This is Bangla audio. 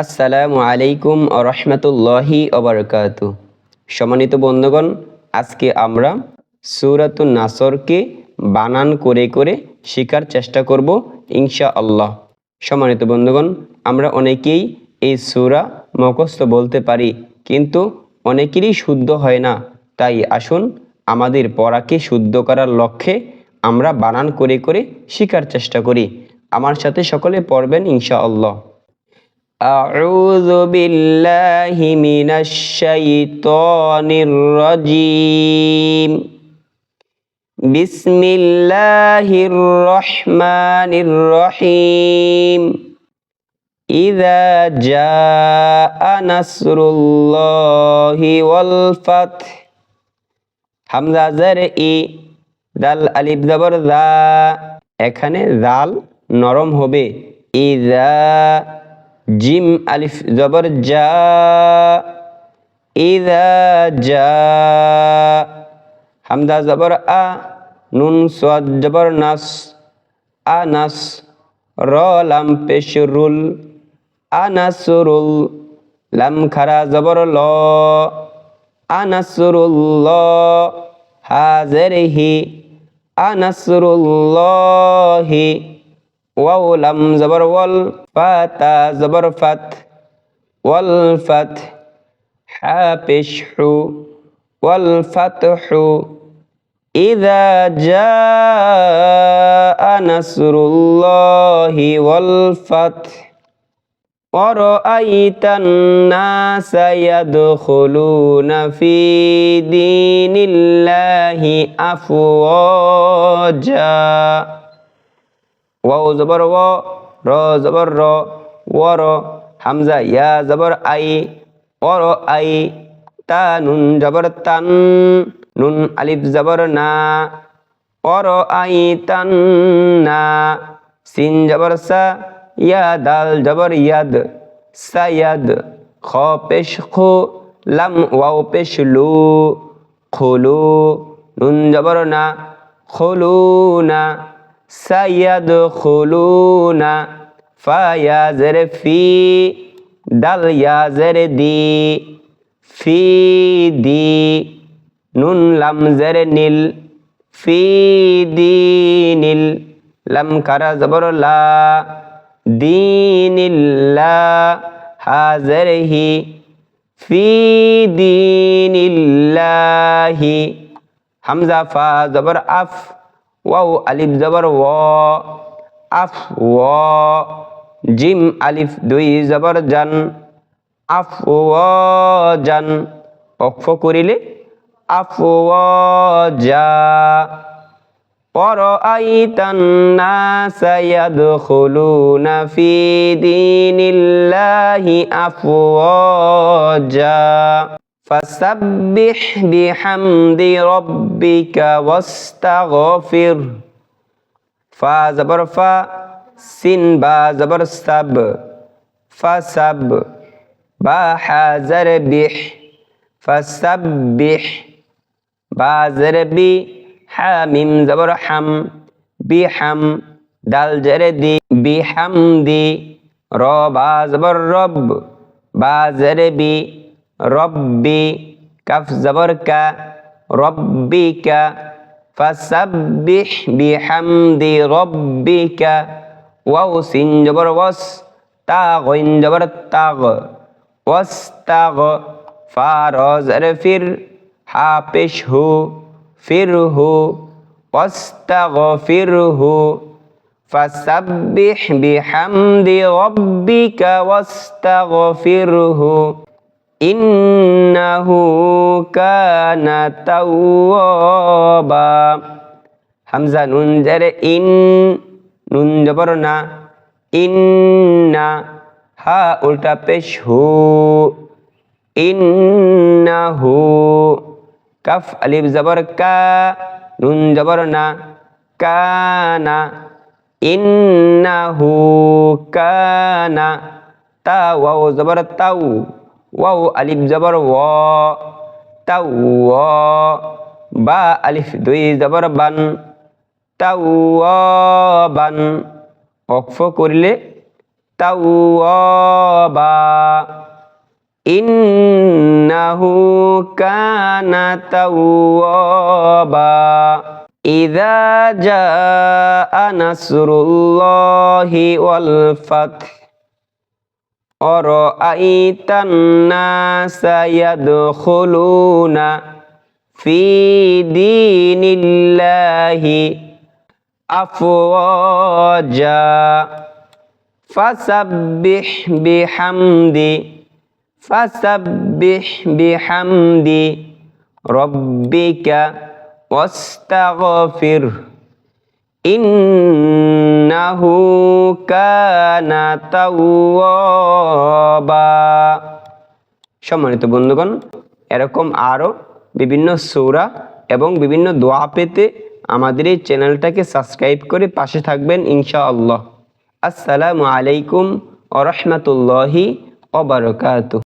আসসালামু আলাইকুম রহমতুল্লাহি অবরকাত সম্মানিত বন্ধুগণ, আজকে আমরা সুরাতুন নাসরকে বানান করে করে শেখার চেষ্টা করব ইনশা আল্লাহ সম্মানিত বন্ধুগণ, আমরা অনেকেই এই সুরা মুখস্থ বলতে পারি, কিন্তু অনেকেরই শুদ্ধ হয় না। তাই আসুন, আমাদের পড়াকে শুদ্ধ করার লক্ষ্যে আমরা বানান করে করে শেখার চেষ্টা করি। আমার সাথে সকলে পড়বেন ইনশা আল্লাহ أعوذ بالله من الشيطان الرجيم بسم الله الرحمن الرحيم إذا جاء نصر الله والفتح হামজা জের ই দাল আলিফ জবর দা এখানে দাল নরম হবে ইদা জিম আলিফ জবর যা ইদা যা হামজা জবর আ, নুন সাদ জবর নাস আনাস র লাম পেশরুল আনাসরুল লাম খারা জবর ল আনাসরুল্লাহ হাজেরহি আনাসরুল্লাহি ওয়াও লাম জবর ওয়াল ফাতা জবর ফাত ওয়াল ফাত হা পেশ হু ওয়াল ফাতহু إذا جاء نصر الله والفتح ورأيت الناس يدخلون في دين الله أفواجا ওয়াও জবর ও, র জবর র ওর হামজা, ইয়া জবর আই ওর আই, তা নুন জবর তান, নুন আলিফ জবর না ওর আই তান না, সিন জবর সা, ইয়া দাল জবর ইয়াদ সায়াদ খ পেশ খু, লাম ওয়াও পেশ লু খুলু নুন জবর না খুলু না। সায়াদ খুলুনা ফা দাল ইয়া জের দি ফি দি নুন লাম জের নীল ফি দি নীল লাম কারা জবর লা দিনিল্লা হাজর হি ফি দিনিল্লাহি হামজা ফা জবর আফ ওয়াও আলিফ জবর ওয়া আফ ওয়া জিম আলিফ দুই জবর জান আফ ওয়া জান অক্ষ করিলে আফ ওয়া যা ورأيت الناس يدخلون في دين الله أفواجا فسبح بحمد ربك واستغفر فا زبر فا سين با زبر سب فسب با حازر بح فسبح با زر بي حاميم زبر حم بحم دال جر دي بحمدي رو با زبر رب با زر ربي كف زبرك ربك فسبح بحمد ربك واو سين جبر وس تاغ جبر تاغ واستغ فارز فر حابش هو فر هو واستغفره فسبح بحمد ربك واستغفره. ইন্নাহু কানা তাওয়াবা। হামজা নুন জারে ইন, নুন জবর না। ইন্না, হা উল্টা পেশ হু। ইন্নাহু, কাফ আলিফ জবর কা, নুন জবর না। কানা, ইন্নাহু কানা তা ওয়াও জবর তাউ ওয়াও আলিফ জবর ও তাউ বা আলিফ দুই জবর বান তাউ বান। অক্ফ করলে তাউ বা। ইন্নাহু কানা তাওয়াবা ইযা জাআ নাসরুল্লাহি ওয়াল ফাতহ। أرأيت الناس يدخلون في دين الله أفواجا فسبح بحمد فسبح بحمد ربك واستغفره ইন্নাহু কানা তাওয়াবা। সম্মানিত বন্ধুগণ, এরকম আরও বিভিন্ন সৌরা এবং বিভিন্ন দোয়া পেতে আমাদের এই চ্যানেলটাকে সাবস্ক্রাইব করে পাশে থাকবেন ইনশাআল্লাহ। আসসালামু আলাইকুম ওরহমতুল্লাহি ওবরকাত